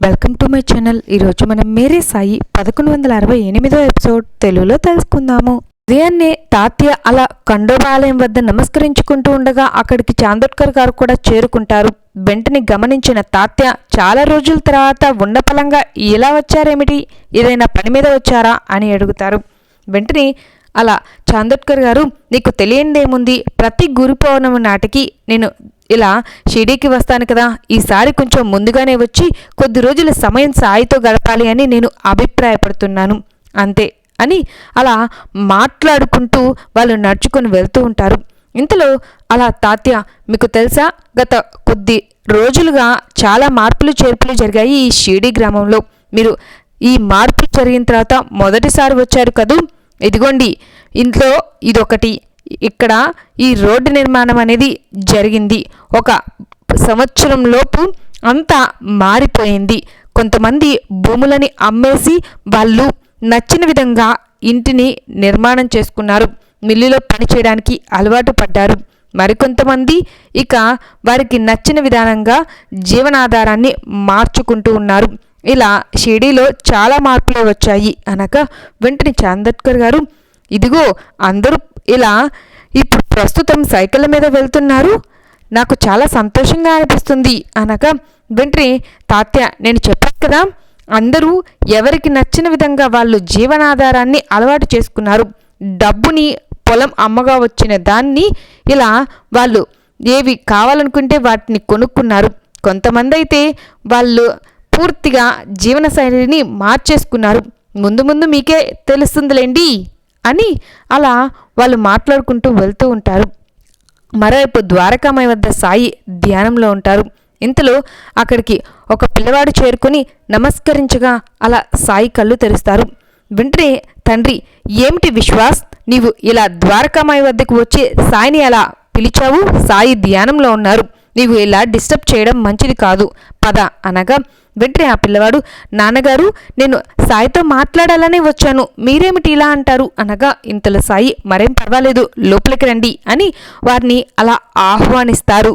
Welcome to my channel ఈరోజు మనం మేరే సాయి పదకొండు వందల అరవై ఎనిమిదో ఎపిసోడ్ తెలుగులో తెలుసుకుందాము. ఉదయాన్నే తాత్య అలా కండోబాలయం వద్ద నమస్కరించుకుంటూ ఉండగా అక్కడికి చాందోడ్కర్ గారు కూడా చేరుకుంటారు. వెంటనే గమనించిన తాత్య చాలా రోజుల తర్వాత ఉన్నపలంగా ఇలా వచ్చారేమిటి? ఏదైనా పని మీద వచ్చారా? అని అడుగుతారు. వెంటనే అలా చాందోడ్కర్ గారు నీకు తెలియనిదేముంది ప్రతి గురు పౌర్ణమి నాటికి నేను ఇలా షిడీకి వస్తాను కదా ఈసారి కొంచెం ముందుగానే వచ్చి కొద్ది రోజుల సమయం సాయితో గడపాలి అని నేను అభిప్రాయపడుతున్నాను. అంతే అని అలా మాట్లాడుకుంటూ వాళ్ళు నడుచుకొని వెళ్తూ ఉంటారు. ఇంతలో అలా తాత్య మీకు తెలుసా గత కొద్ది రోజులుగా చాలా మార్పులు చేర్పులు జరిగాయి ఈ షిడీ గ్రామంలో. మీరు ఈ మార్పులు జరిగిన తర్వాత మొదటిసారి వచ్చారు కదూ? ఇదిగోండి ఇంట్లో ఇదొకటి. ఇక్కడ ఈ రోడ్డు నిర్మాణం అనేది జరిగింది. ఒక సంవత్సరం లోపు అంతా మారిపోయింది. కొంతమంది భూములని అమ్మేసి వాళ్ళు నచ్చిన విధంగా ఇంటిని నిర్మాణం చేసుకున్నారు. మిల్లులో పనిచేయడానికి అలవాటు పడ్డారు. మరికొంతమంది ఇక వారికి నచ్చిన విధానంగా జీవనాధారాన్ని మార్చుకుంటూ ఉన్నారు. ఇలా షిడీలో చాలా మార్పులు వచ్చాయి అనగా వెంటనే చాందట్కర్ గారు ఇదిగో అందరూ ఇలా ఇప్పుడు ప్రస్తుతం సైకిల్ మీద వెళ్తున్నారు. నాకు చాలా సంతోషంగా అనిపిస్తుంది అనగా వెంట్రి తాత్య నేను చెప్పాను కదా అందరూ ఎవరికి నచ్చిన విధంగా వాళ్ళు జీవనాధారాన్ని అలవాటు చేసుకున్నారు. డబ్బుని పొలం అమ్మగా వచ్చిన దాన్ని ఇలా వాళ్ళు ఏవి కావాలనుకుంటే వాటిని కొనుక్కున్నారు. కొంతమంది అయితే వాళ్ళు పూర్తిగా జీవనశైలిని మార్చేసుకున్నారు. ముందు ముందు మీకే తెలుస్తుందిలేండి. అని అలా వాళ్ళు మాట్లాడుకుంటూ వెళ్తూ ఉంటారు. మరోవైపు ద్వారకామయ వద్ద సాయి ధ్యానంలో ఉంటారు. ఇంతలో అక్కడికి ఒక పిల్లవాడు చేరుకుని నమస్కరించగా అలా సాయి కళ్ళు తెరుస్తారు. వెంటనే తండ్రి ఏమిటి విశ్వాస్? నీవు ఇలా ద్వారకామాయి వద్దకు వచ్చి సాయిని అలా పిలిచావు? సాయి ధ్యానంలో ఉన్నారు. నీవు ఇలా డిస్టర్బ్ చేయడం మంచిది కాదు. పద అనగా వెంటనే ఆ పిల్లవాడు నాన్నగారు నేను సాయితో మాట్లాడాలనే వచ్చాను. మీరేమిటి ఇలా అంటారు? అనగా ఇంతలో సాయి మరేం పర్వాలేదు లోపలికి రండి అని వారిని అలా ఆహ్వానిస్తారు.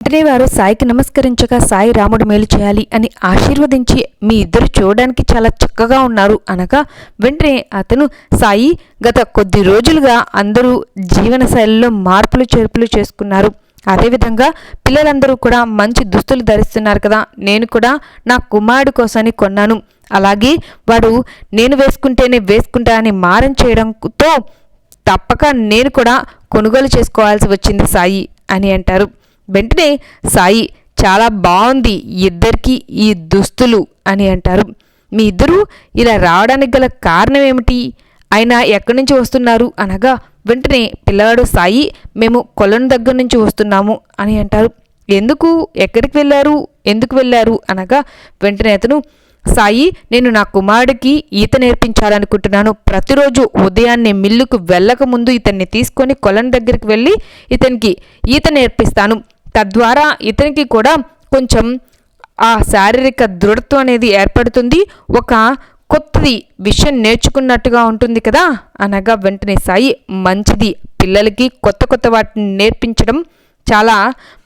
వెంటనే వారు సాయికి నమస్కరించగా సాయి రాముడు మేలు చేయాలి అని ఆశీర్వదించి మీ ఇద్దరు చూడడానికి చాలా చక్కగా ఉన్నారు అనగా వెంటనే అతను సాయి గత కొద్ది రోజులుగా అందరూ జీవనశైలిలో మార్పులు చేర్పులు చేసుకున్నారు. అదేవిధంగా పిల్లలందరూ కూడా మంచి దుస్తులు ధరిస్తున్నారు కదా నేను కూడా నా కుమారుడు కోసమని కొన్నాను. అలాగే వాడు నేను వేసుకుంటేనే వేసుకుంటా అని మారం చేయడంతో తప్పక నేను కూడా కొనుగోలు చేసుకోవాల్సి వచ్చింది సాయి అని అంటారు. వెంటనే సాయి చాలా బాగుంది ఇద్దరికి ఈ దుస్తులు అని అంటారు. మీ ఇద్దరూ ఇలా రావడానికి గల కారణం ఏమిటి? ఆయన ఎక్కడి నుంచి వస్తున్నారు? అనగా వెంటనే పిల్లవాడు సాయి మేము కొలను దగ్గర నుంచి వస్తున్నాము అని అంటారు. ఎందుకు? ఎక్కడికి వెళ్ళారు? ఎందుకు వెళ్ళారు? అనగా వెంటనే అతను సాయి నేను నా కుమారుడికి ఈత నేర్పించాలనుకుంటున్నాను. ప్రతిరోజు ఉదయాన్నే మిల్లుకు వెళ్ళక ముందు ఇతన్ని తీసుకొని కొలను దగ్గరికి వెళ్ళి ఇతనికి ఈత నేర్పిస్తాను. తద్వారా ఇతనికి కూడా కొంచెం ఆ శారీరక దృఢత్వం అనేది ఏర్పడుతుంది. ఒక కొత్తది విషయం నేర్చుకున్నట్టుగా ఉంటుంది కదా? అనగా వెంటనే సాయి మంచిది. పిల్లలకి కొత్త కొత్త వాటిని నేర్పించడం చాలా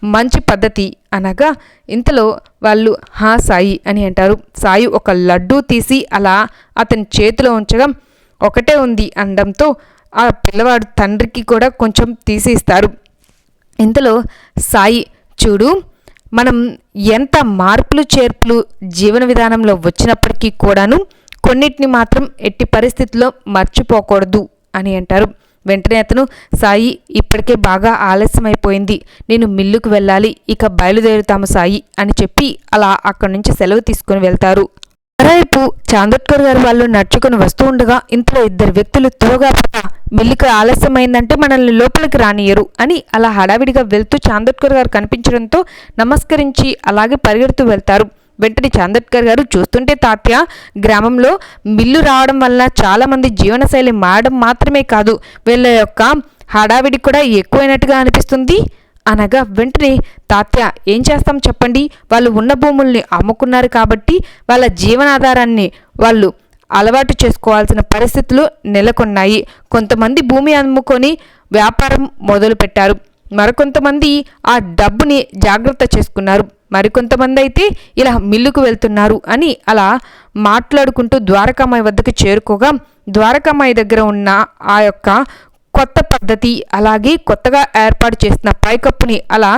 మంచి పద్ధతి. అనగా ఇంతలో వాళ్ళు హా సాయి అని అంటారు. సాయి ఒక లడ్డూ తీసి అలా అతని చేతిలో ఉంచడం ఒకటే ఉంది అనడంతో ఆ పిల్లవాడు తండ్రికి కూడా కొంచెం తీసి ఇస్తారు ఇంతలో సాయి చూడు మనం ఎంత మార్పులు చేర్పులు జీవన విధానంలో వచ్చినప్పటికీ కూడాను కొన్నిటిని మాత్రం ఎట్టి పరిస్థితుల్లో మర్చిపోకూడదు అని అంటారు. వెంటనే అతను సాయి ఇప్పటికే బాగా ఆలస్యమైపోయింది. నేను మిల్లుకు వెళ్ళాలి. ఇక బయలుదేరుతాము సాయి అని చెప్పి అలా అక్కడి నుంచి సెలవు తీసుకుని వెళ్తారు. మరోవైపు చాందోట్కర్ గారు వాళ్ళు నడుచుకుని వస్తూ ఉండగా ఇంతలో ఇద్దరు వ్యక్తులు త్వరగా మిల్లుకి ఆలస్యమైందంటే మనల్ని లోపలికి రానియరు అని అలా హడావిడిగా వెళ్తూ చాందోట్కర్ గారు కనిపించడంతో నమస్కరించి అలాగే పరిగెడుతూ వెళ్తారు. వెంటనే చాందట్కర్ గారు చూస్తుంటే తాత్య గ్రామంలో మిల్లు రావడం వల్ల చాలామంది జీవనశైలి మారడం మాత్రమే కాదు వీళ్ళ యొక్క హడావిడి కూడా ఎక్కువైనట్టుగా అనిపిస్తుంది. అనగా వెంటనే తాత్య ఏం చేస్తాం చెప్పండి? వాళ్ళు ఉన్న భూముల్ని అమ్ముకున్నారు కాబట్టి వాళ్ళ జీవనాధారాన్ని వాళ్ళు అలవాటు చేసుకోవాల్సిన పరిస్థితులు నెలకొన్నాయి. కొంతమంది భూమి అమ్ముకొని వ్యాపారం మొదలుపెట్టారు. మరికొంతమంది ఆ డబ్బుని జాగ్రత్త చేసుకున్నారు. మరికొంతమంది అయితే ఇలా మిల్లుకు వెళ్తున్నారు అని అలా మాట్లాడుకుంటూ ద్వారకామాయి వద్దకు చేరుకోగా ద్వారకామాయి దగ్గర ఉన్న ఆ యొక్క కొత్త పద్ధతి అలాగే కొత్తగా ఏర్పాటు చేసిన పైకప్పుని అలా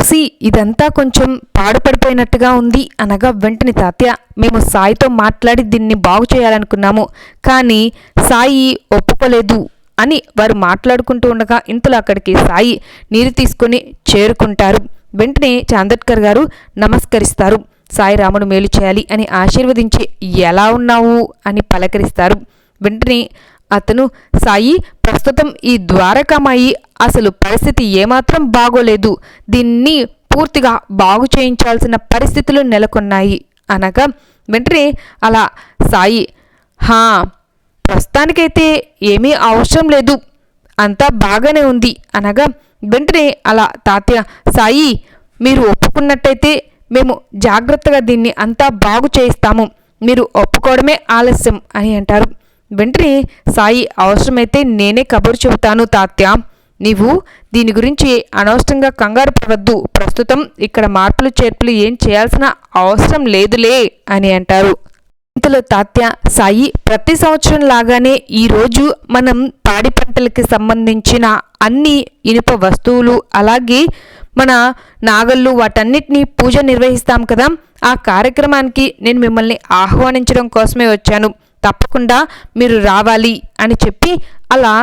చూసి ఇదంతా కొంచెం పాడుపడిపోయినట్టుగా ఉంది అనగా వెంటనే తాత్య మేము సాయితో మాట్లాడి దీన్ని బాగు చేయాలనుకున్నాము. కానీ సాయి ఒప్పుకోలేదు. అని వారు మాట్లాడుకుంటూ ఉండగా ఇంతలో అక్కడికి సాయి నీరు తీసుకొని చేరుకుంటారు. వెంటనే చాందట్కర్ గారు నమస్కరిస్తారు. సాయి రాముడు మేలు చేయాలి అని ఆశీర్వదించి ఎలా ఉన్నావు? అని పలకరిస్తారు. వెంటనే అతను సాయి ప్రస్తుతం ఈ ద్వారకామాయి అసలు పరిస్థితి ఏమాత్రం బాగోలేదు. దీన్ని పూర్తిగా బాగు చేయించాల్సిన పరిస్థితులు నెలకొన్నాయి అనగా వెంటనే అలా సాయి హా ప్రస్తుతానికైతే ఏమీ అవసరం లేదు. అంతా బాగానే ఉంది అనగా వెంటనే అలా తాతయ్య సాయి మీరు ఒప్పుకున్నట్టయితే మేము జాగ్రత్తగా దీన్ని అంతా బాగు చేయిస్తాము. మీరు ఒప్పుకోవడమే ఆలస్యం అని అంటారు. వెంటనే సాయి అవసరమైతే నేనే కబురు చెబుతాను తాత్య నీవు దీని గురించి అనవసరంగా కంగారు పడవద్దు. ప్రస్తుతం ఇక్కడ మార్పులు చేర్పులు ఏం చేయాల్సిన అవసరం లేదులే అని అంటారు. ఇంతలో తాత్య సాయి. ప్రతి సంవత్సరం లాగానే ఈరోజు మనం పాడి పంటలకి సంబంధించిన అన్ని ఇనుప వస్తువులు అలాగే మన నాగళ్ళు వాటన్నిటిని పూజ నిర్వహిస్తాం కదా. ఆ కార్యక్రమానికి నేను మిమ్మల్ని ఆహ్వానించడం కోసమే వచ్చాను. తప్పకుండా మీరు రావాలి అని చెప్పి అలా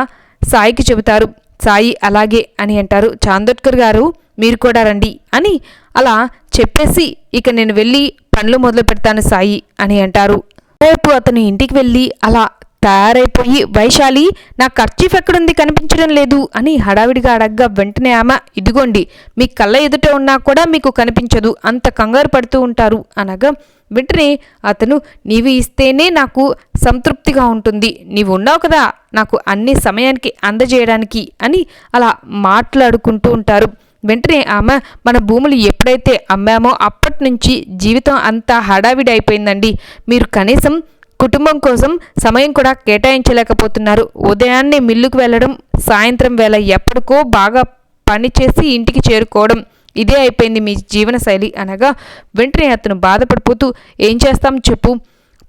సాయికి చెబుతారు. సాయి అలాగే అని అంటారు. చాందోట్కర్ గారు మీరు కూడా రండి అని అలా చెప్పేసి ఇక నేను వెళ్ళి పనులు మొదలు పెడతాను సాయి అని అంటారు. రేపు అతను ఇంటికి వెళ్ళి అలా తయారైపోయి వైశాలి నా ఖర్చీఫ్ ఎక్కడుంది? కనిపించడం లేదు అని హడావిడిగా అడగ్గా వెంటనే ఆమె ఇదిగోండి మీ కళ్ళ ఎదుట ఉన్నా కూడా మీకు కనిపించదు అంత కంగారు పడుతూ ఉంటారు అనగా వెంటనే అతను నీవు ఇస్తేనే నాకు సంతృప్తిగా ఉంటుంది నీవు ఉన్నావు కదా నాకు అన్ని సమయానికి అందజేయడానికి అని అలా మాట్లాడుకుంటూ ఉంటారు. వెంటనే ఆమె మన భూములు ఎప్పుడైతే అమ్మామో అప్పటి నుంచి జీవితం అంతా హడావిడి అయిపోయిందండి మీరు కనీసం కుటుంబం కోసం సమయం కూడా కేటాయించలేకపోతున్నారు. ఉదయాన్నే మిల్లుకు వెళ్ళడం సాయంత్రం వేళ ఎప్పటికో బాగా పనిచేసి ఇంటికి చేరుకోవడం ఇదే అయిపోయింది మీ జీవనశైలి అనగా వెంటనే అతను బాధపడిపోతూ ఏం చేస్తాం చెప్పు.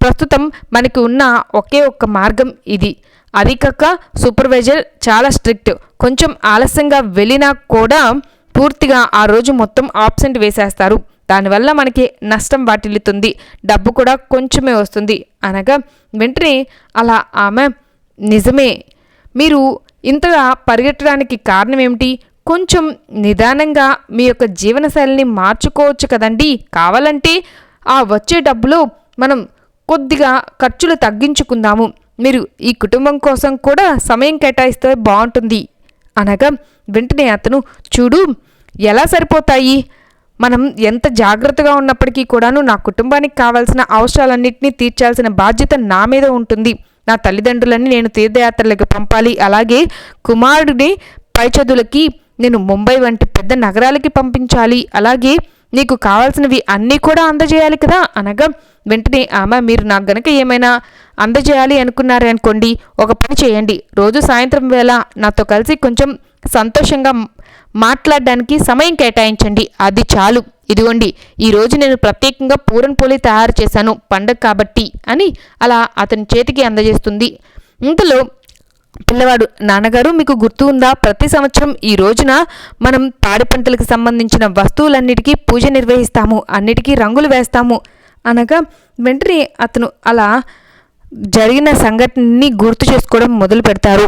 ప్రస్తుతం మనకి ఉన్న ఒకే ఒక్క మార్గం ఇది. అది కాక సూపర్వైజర్ చాలా స్ట్రిక్ట్. కొంచెం ఆలస్యంగా వెళ్ళినా కూడా పూర్తిగా ఆ రోజు మొత్తం ఆబ్సెంట్ వేసేస్తారు. దానివల్ల మనకి నష్టం వాటిల్లుతుంది. డబ్బు కూడా కొంచెమే వస్తుంది. అనగా వెంటనే అలా ఆమె నిజమే. మీరు ఇంతగా పరిగెట్టడానికి కారణం ఏమిటి? కొంచెం నిదానంగా మీ యొక్క జీవనశైలిని మార్చుకోవచ్చు కదండి. కావాలంటే ఆ వచ్చే డబ్బులో మనం కొద్దిగా ఖర్చులు తగ్గించుకుందాము. మీరు ఈ కుటుంబం కోసం కూడా సమయం కేటాయిస్తే బాగుంటుంది. అనగా వెంటనే అతను చూడు ఎలా సరిపోతాయి? మనం ఎంత జాగ్రత్తగా ఉన్నప్పటికీ కూడాను నా కుటుంబానికి కావాల్సిన అవసరాలన్నింటినీ తీర్చాల్సిన బాధ్యత నా మీద ఉంటుంది. నా తల్లిదండ్రులని నేను తీర్థయాత్రలకు పంపాలి. అలాగే కుమారుడిని పై చదువులకి నేను ముంబై వంటి పెద్ద నగరాలకి పంపించాలి. అలాగే నీకు కావాల్సినవి అన్నీ కూడా అందజేయాలి కదా? అనగా వెంటనే ఆమె మీరు నాకు గనక ఏమైనా అందజేయాలి అనుకున్నారే అనుకోండి ఒక పని చేయండి. రోజు సాయంత్రం వేళ నాతో కలిసి కొంచెం సంతోషంగా మాట్లాడడానికి సమయం కేటాయించండి. అది చాలు. ఇదిగోండి ఈరోజు నేను ప్రత్యేకంగా పూరన్పూలి తయారు చేశాను. పండగ కాబట్టి అని అలా అతని చేతికి అందజేస్తుంది. ఇంతలో పిల్లవాడు నాన్నగారు మీకు గుర్తు ఉందా? ప్రతి సంవత్సరం ఈ రోజున మనం పాడి పంటలకు సంబంధించిన వస్తువులన్నిటికీ పూజ నిర్వహిస్తాము అన్నిటికీ రంగులు వేస్తాము అనగా వెంటనే అతను అలా జరిగిన సంఘటనని గుర్తు చేసుకోవడం మొదలు పెడతారు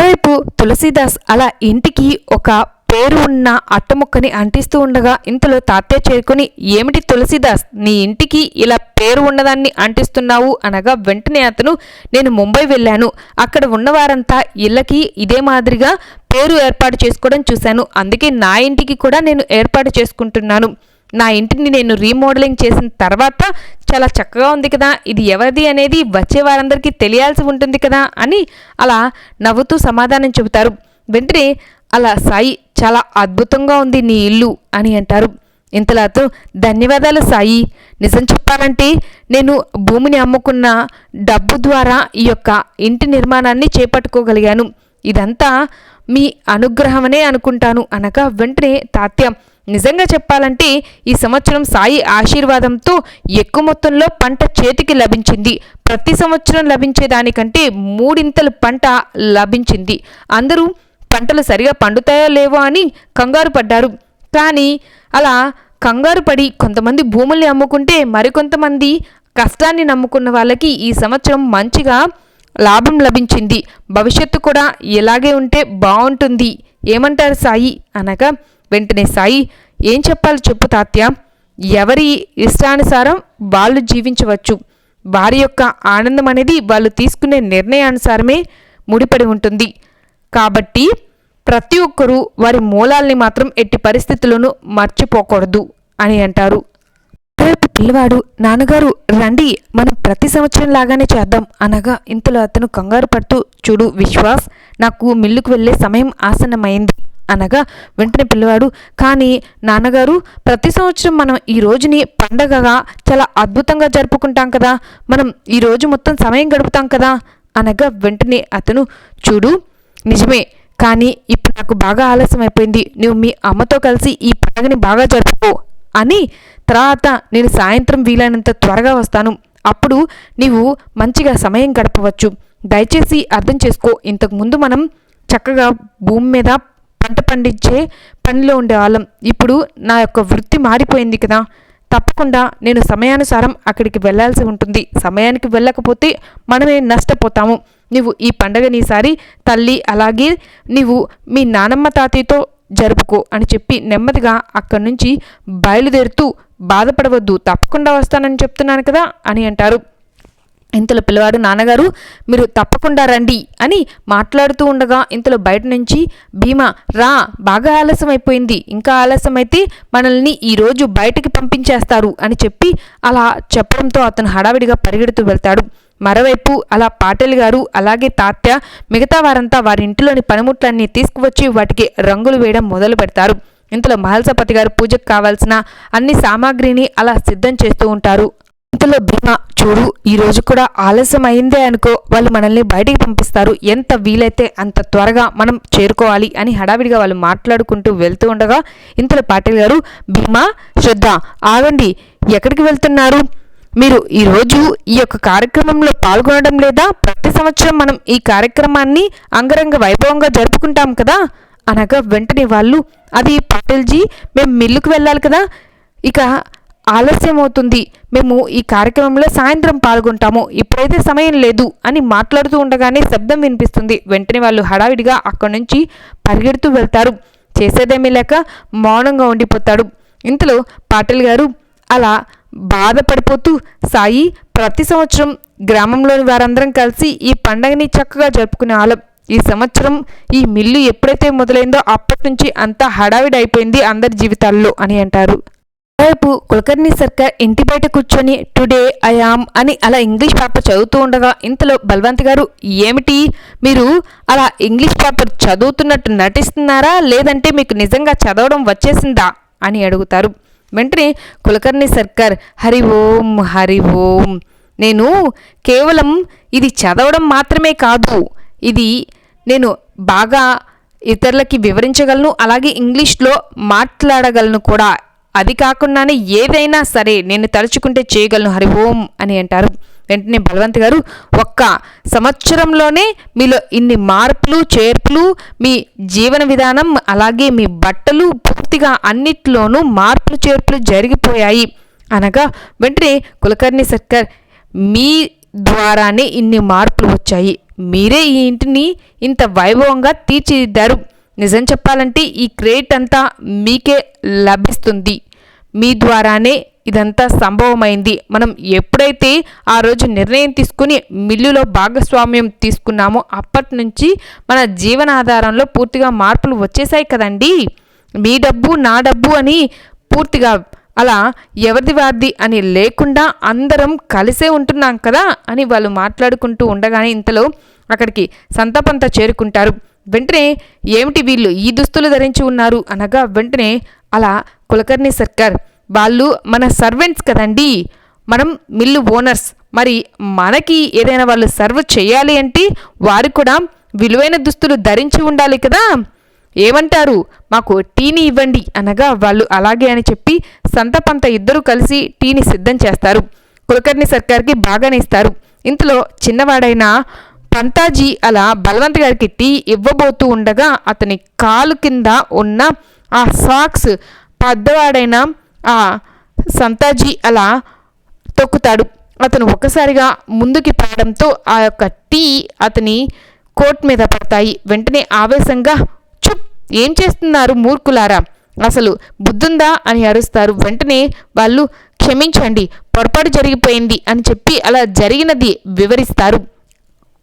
వైపు తులసీదాస్ అలా ఇంటికి ఒక పేరు ఉన్న అట్టముక్కని అంటిస్తూ ఉండగా ఇంతలో తాతయ్య చేరుకుని ఏమిటి తులసీదాస్ నీ ఇంటికి ఇలా పేరు ఉన్నదాన్ని అంటిస్తున్నావు? అనగా వెంటనే అతను నేను ముంబై వెళ్ళాను. అక్కడ ఉన్నవారంతా ఇళ్ళకి ఇదే మాదిరిగా పేరు ఏర్పాటు చేసుకోవడం చూశాను. అందుకే నా ఇంటికి కూడా నేను ఏర్పాటు చేసుకుంటున్నాను. నా ఇంటిని నేను రీమోడలింగ్ చేసిన తర్వాత చాలా చక్కగా ఉంది కదా. ఇది ఎవరిది అనేది వచ్చే వారందరికీ తెలియాల్సి ఉంటుంది కదా అని అలా నవ్వుతూ సమాధానం చెబుతారు. వెంటనే అలా సాయి చాలా అద్భుతంగా ఉంది నీ ఇల్లు అని అంటారు. ఇంతలాతో ధన్యవాదాలు సాయి. నిజం చెప్పాలంటే నేను భూమిని అమ్ముకున్న డబ్బు ద్వారా ఈ యొక్క ఇంటి నిర్మాణాన్ని చేపట్టుకోగలిగాను. ఇదంతా మీ అనుగ్రహమనే అనుకుంటాను అనగా వెంటనే తాత్య. నిజంగా చెప్పాలంటే ఈ సంవత్సరం సాయి ఆశీర్వాదంతో ఎక్కువ మొత్తంలో పంట చేతికి లభించింది. ప్రతి సంవత్సరం లభించే దానికంటే మూడింతలు పంట లభించింది. అందరూ పంటలు సరిగా పండుతాయో లేవో అని కంగారు పడ్డారు. కానీ అలా కంగారు పడి కొంతమంది భూముల్ని అమ్ముకుంటే మరికొంతమంది కష్టాన్ని నమ్ముకున్న వాళ్ళకి ఈ సంవత్సరం మంచిగా లాభం లభించింది. భవిష్యత్తు కూడా ఇలాగే ఉంటే బాగుంటుంది. ఏమంటారు సాయి? అనగా వెంటనే సాయి ఏం చెప్పాలి చెప్పు తాత్య. ఎవరి ఇష్టానుసారం వాళ్ళు జీవించవచ్చు. వారి యొక్క ఆనందం అనేది వాళ్ళు తీసుకునే నిర్ణయానుసారమే ముడిపడి ఉంటుంది. కాబట్టి ప్రతి ఒక్కరూ వారి మూలాల్ని మాత్రం ఎట్టి పరిస్థితుల్లోనూ మర్చిపోకూడదు అని అంటారు. రేపు పిల్లవాడు నాన్నగారు రండి మనం ప్రతి సంవత్సరం లాగానే చేద్దాం అనగా ఇంతలో అతను కంగారు పడుతూ చూడు విశ్వాస్ నాకు మిల్లుకు వెళ్ళే సమయం ఆసన్నమైంది అనగా వెంటనే పిల్లవాడు కానీ నాన్నగారు ప్రతి సంవత్సరం మనం ఈ రోజుని పండగగా చాలా అద్భుతంగా జరుపుకుంటాం కదా మనం ఈ రోజు మొత్తం సమయం గడుపుతాం కదా అనగా వెంటనే అతను చూడు నిజమే. కానీ ఇప్పుడు నాకు బాగా ఆలస్యం అయిపోయింది. నువ్వు మీ అమ్మతో కలిసి ఈ పండగని బాగా జరుపుకో అని తర్వాత నేను సాయంత్రం వీలైనంత త్వరగా వస్తాను. అప్పుడు నీవు మంచిగా సమయం గడపవచ్చు. దయచేసి అర్థం చేసుకో. ఇంతకుముందు మనం చక్కగా భూమి మీద పంట పండించే పనిలో ఉండేవాళ్ళం. ఇప్పుడు నా యొక్క వృత్తి మారిపోయింది కదా. తప్పకుండా నేను సమయానుసారం అక్కడికి వెళ్ళాల్సి ఉంటుంది. సమయానికి వెళ్ళకపోతే మనమే నష్టపోతాము. నువ్వు ఈ పండగనీసారి తల్లి అలాగే నీవు మీ నానమ్మ తాతయ్యతో జరుపుకో అని చెప్పి నెమ్మదిగా అక్కడి నుంచి బయలుదేరుతూ బాధపడవద్దు తప్పకుండా వస్తానని చెప్తున్నాను కదా అని అంటారు. ఇంతలో పిల్లవాడు నాన్నగారు మీరు తప్పకుండా రండి అని మాట్లాడుతూ ఉండగా ఇంతలో బయట నుంచి భీమా రా బాగా ఆలస్యం అయిపోయింది ఇంకా ఆలస్యం అయితే మనల్ని ఈరోజు బయటికి పంపించేస్తారు అని చెప్పి అలా చెప్పడంతో అతను హడావిడిగా పరిగెడుతూ వెళ్తాడు. మరోవైపు అలా పాటిల్ గారు అలాగే తాత్య మిగతా వారంతా వారి ఇంటిలోని పనిముట్లన్నీ తీసుకువచ్చి వాటికి రంగులు వేయడం మొదలు పెడతారు. ఇంతలో మహల్సపతి గారు పూజకు కావాల్సిన అన్ని సామాగ్రిని అలా సిద్ధం చేస్తూ ఉంటారు. ఇంతలో భీమా చూడు ఈ రోజు కూడా ఆలస్యం అయిందే అనుకో వాళ్ళు మనల్ని బయటికి పంపిస్తారు. ఎంత వీలైతే అంత త్వరగా మనం చేరుకోవాలి అని హడావిడిగా వాళ్ళు మాట్లాడుకుంటూ వెళ్తూ ఉండగా ఇంతలో పాటిల్ గారు భీమా శ్రద్ధ ఆగండి ఎక్కడికి వెళ్తున్నారు? మీరు ఈరోజు ఈ యొక్క కార్యక్రమంలో పాల్గొనడం లేదా ప్రతి సంవత్సరం మనం ఈ కార్యక్రమాన్ని అంగరంగ వైభవంగా జరుపుకుంటాం కదా? అనగా వెంటనే వాళ్ళు అది పాటిల్జీ మేము మిల్లుకు వెళ్ళాలి కదా? ఇక ఆలస్యం అవుతుంది మేము ఈ కార్యక్రమంలో సాయంత్రం పాల్గొంటాము. ఇప్పుడైతే సమయం లేదు అని మాట్లాడుతూ ఉండగానే శబ్దం వినిపిస్తుంది. వెంటనే వాళ్ళు హడావిడిగా అక్కడి నుంచి పరిగెడుతూ వెళ్తారు. చేసేదేమీ లేక మౌనంగా ఉండిపోతాడు. ఇంతలో పాటిల్ గారు అలా బాధపడిపోతూ సాయి ప్రతి సంవత్సరం గ్రామంలోని వారందరం కలిసి ఈ పండగని చక్కగా జరుపుకునే వాళ్ళం. ఈ సంవత్సరం ఈ మిల్లు ఎప్పుడైతే మొదలైందో అప్పటి నుంచి అంతా హడావిడి అయిపోయింది అందరి జీవితాల్లో అని అంటారు. మరోవైపు కులకర్ణి సర్కార్ ఇంటి బయట కూర్చొని టుడే ఐఆమ్ అని అలా ఇంగ్లీష్ పేపర్ చదువుతూ ఉండగా ఇంతలో బల్వంత్ గారు ఏమిటి? మీరు అలా ఇంగ్లీష్ పేపర్ చదువుతున్నట్టు నటిస్తున్నారా? లేదంటే మీకు నిజంగా చదవడం వచ్చేసిందా? అని అడుగుతారు. వెంటనే కులకర్ణి సర్కార్ హరి ఓం హరి ఓం. నేను కేవలం ఇది చదవడం మాత్రమే కాదు ఇది నేను బాగా ఇతరులకి వివరించగలను అలాగే ఇంగ్లీష్లో మాట్లాడగలను కూడా. అది కాకుండానే ఏదైనా సరే నేను తలుచుకుంటే చేయగలను హరి ఓం అని అంటారు. వెంటనే బలవంత్ గారు ఒక్క సంవత్సరంలోనే మీలో ఇన్ని మార్పులు చేర్పులు మీ జీవన విధానం అలాగే మీ బట్టలు పూర్తిగా అన్నిట్లోనూ మార్పులు చేర్పులు జరిగిపోయాయి. అనగా వెంటనే కులకర్ణి సర్కార్ మీ ద్వారానే ఇన్ని మార్పులు వచ్చాయి. మీరే ఈ ఇంటిని ఇంత వైభవంగా తీర్చిదిద్దారు. నిజం చెప్పాలంటే ఈ క్రెడిట్ అంతా మీకే లభిస్తుంది. మీ ద్వారానే ఇదంతా సంభవమైంది. మనం ఎప్పుడైతే ఆ రోజు నిర్ణయం తీసుకుని మిల్లులో భాగస్వామ్యం తీసుకున్నామో అప్పటి నుంచి మన జీవనాధారంలో పూర్తిగా మార్పులు వచ్చేసాయి కదండీ. మీ డబ్బు నా డబ్బు అని పూర్తిగా అలా ఎవరిది వారిది అని లేకుండా అందరం కలిసే ఉంటున్నాం కదా అని వాళ్ళు మాట్లాడుకుంటూ ఉండగానే ఇంతలో అక్కడికి సంతాపంతా చేరుకుంటారు. వెంటనే ఏమిటి వీళ్ళు ఈ దుస్తులు ధరించి ఉన్నారు? అనగా వెంటనే అలా కులకర్ణి సర్కార్ వాళ్ళు మన సర్వెంట్స్ కదండి. మనం మిల్లు ఓనర్స్. మరి మనకి ఏదైనా వాళ్ళు సర్వ్ చేయాలి అంటే వారు కూడా విలువైన దుస్తులు ధరించి ఉండాలి కదా. ఏమంటారు? మాకు టీని ఇవ్వండి అనగా వాళ్ళు అలాగే అని చెప్పి సంతపంత ఇద్దరూ కలిసి టీని సిద్ధం చేస్తారు. కులకర్ణి సర్కార్కి బాగానే ఇస్తారు. ఇంతలో చిన్నవాడైన పంతాజీ అలా బలవంత్ గారికి టీ ఇవ్వబోతూ ఉండగా అతని కాలు కింద ఉన్న ఆ సాక్స్ పెద్దవాడైన ఆ సంతాజీ అలా తొక్కుతాడు. అతను ఒక్కసారిగా ముందుకి పడడంతో ఆ యొక్క టీ అతని కోట్ మీద పడతాయి. వెంటనే ఆవేశంగా ఏం చేస్తున్నారు మూర్ఖులారా? అసలు బుద్ధుందా అని అరుస్తారు. వెంటనే వాళ్ళు క్షమించండి పొరపాటు జరిగిపోయింది అని చెప్పి అలా జరిగినది వివరిస్తారు.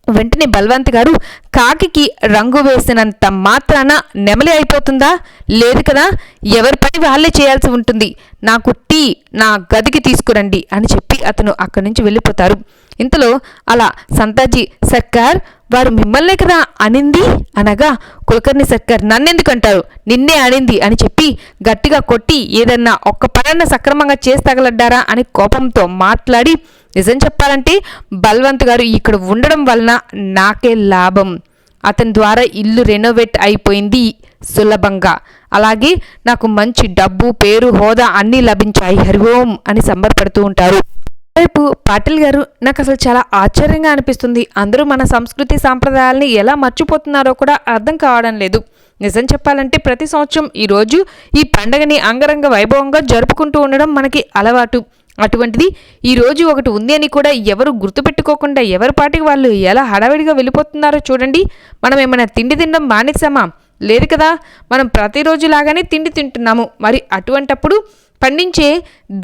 వెంటనే బల్వంత్ గారు కాకికి రంగు వేసినంత మాత్రాన నెమలి అయిపోతుందా? లేదు కదా ఎవరి పని వాళ్ళే చేయాల్సి ఉంటుంది. నాకు టీ నా గదికి తీసుకురండి అని చెప్పి అతను అక్కడి నుంచి వెళ్ళిపోతారు. ఇంతలో అలా సంతాజీ సర్కార్ వారు మిమ్మల్నే కదా అనింది? అనగా కులకర్ణి సర్కార్ నన్నెందుకంటారు? నిన్నే అనింది అని చెప్పి గట్టిగా కొట్టి ఏదన్నా ఒక్క పనన్న సక్రమంగా చేసి తగలడ్డారా అని కోపంతో మాట్లాడి నిజం చెప్పాలంటే బల్వంత్ గారు ఇక్కడ ఉండడం వలన నాకే లాభం. అతని ద్వారా ఇల్లు రెనోవేట్ అయిపోయింది సులభంగా. అలాగే నాకు మంచి డబ్బు పేరు హోదా అన్నీ లభించాయి. హరి ఓం అని సంబరపడుతూ ఉంటారు. వైపు పాటిల్ గారు నాకు అసలు చాలా ఆశ్చర్యంగా అనిపిస్తుంది. అందరూ మన సంస్కృతి సాంప్రదాయాల్ని ఎలా మర్చిపోతున్నారో కూడా అర్థం కావడం లేదు. నిజం చెప్పాలంటే ప్రతి సంవత్సరం ఈరోజు ఈ పండగని అంగరంగ వైభవంగా జరుపుకుంటూ ఉండడం మనకి అలవాటు. అటువంటిది ఈ రోజు ఒకటి ఉంది అని కూడా ఎవరు గుర్తుపెట్టుకోకుండా ఎవరి పాటికి వాళ్ళు ఎలా హడావిడిగా వెళ్ళిపోతున్నారో చూడండి. మనం ఏమైనా తిండి తినడం మానేసామా లేదు కదా. మనం ప్రతిరోజు లాగానే తిండి తింటున్నాము. మరి అటువంటప్పుడు పండించే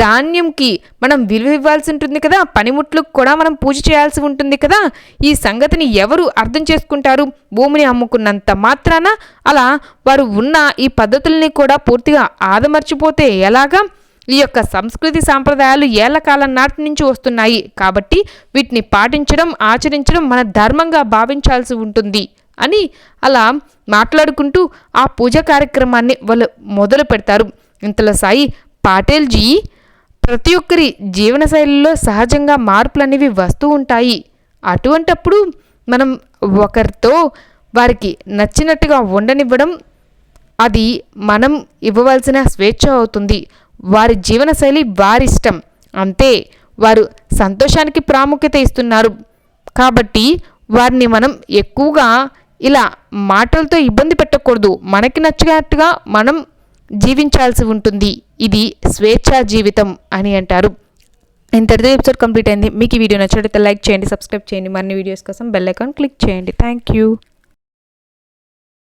ధాన్యంకి మనం విలువ ఇవ్వాల్సి ఉంటుంది కదా పనిముట్లకు కూడా మనం పూజ చేయాల్సి ఉంటుంది కదా. ఈ సంగతిని ఎవరు అర్థం చేసుకుంటారు? భూమిని అమ్ముకున్నంత మాత్రాన అలా వారు ఉన్న ఈ పద్ధతుల్ని కూడా పూర్తిగా ఆదమర్చిపోతే ఎలాగా? ఈ యొక్క సంస్కృతి సాంప్రదాయాలు ఏళ్ళ కాలం నాటి నుంచి వస్తున్నాయి కాబట్టి వీటిని పాటించడం ఆచరించడం మన ధర్మంగా భావించాల్సి ఉంటుంది అని అలా మాట్లాడుకుంటూ ఆ పూజ కార్యక్రమాన్ని వాళ్ళు మొదలు పెడతారు ఇంతలో సాయి పాటేల్జీ ప్రతి ఒక్కరి జీవనశైలిలో సహజంగా మార్పులు అనేవి వస్తూ ఉంటాయి. అటువంటప్పుడు మనం ఒకరితో వారికి నచ్చినట్టుగా ఉండనివ్వడం అది మనం ఇవ్వవలసిన స్వేచ్ఛ అవుతుంది. వారి జీవనశైలి వారిష్టం. అంతే వారు సంతోషానికి ప్రాముఖ్యత ఇస్తున్నారు. కాబట్టి వారిని మనం ఎక్కువగా ఇలా మాటలతో ఇబ్బంది పెట్టకూడదు. మనకి నచ్చినట్టుగా మనం జీవించాల్సి ఉంటుంది. ఇది స్వేచ్ఛా జీవితం అని అంటారు. ఇంతటితో ఎపిసోడ్ కంప్లీట్ అయింది. మీకు ఈ వీడియో నచ్చినట్లయితే లైక్ చేయండి సబ్స్క్రైబ్ చేయండి. మరిన్ని వీడియోస్ కోసం బెల్ ఐకాన్ క్లిక్ చేయండి. Thank you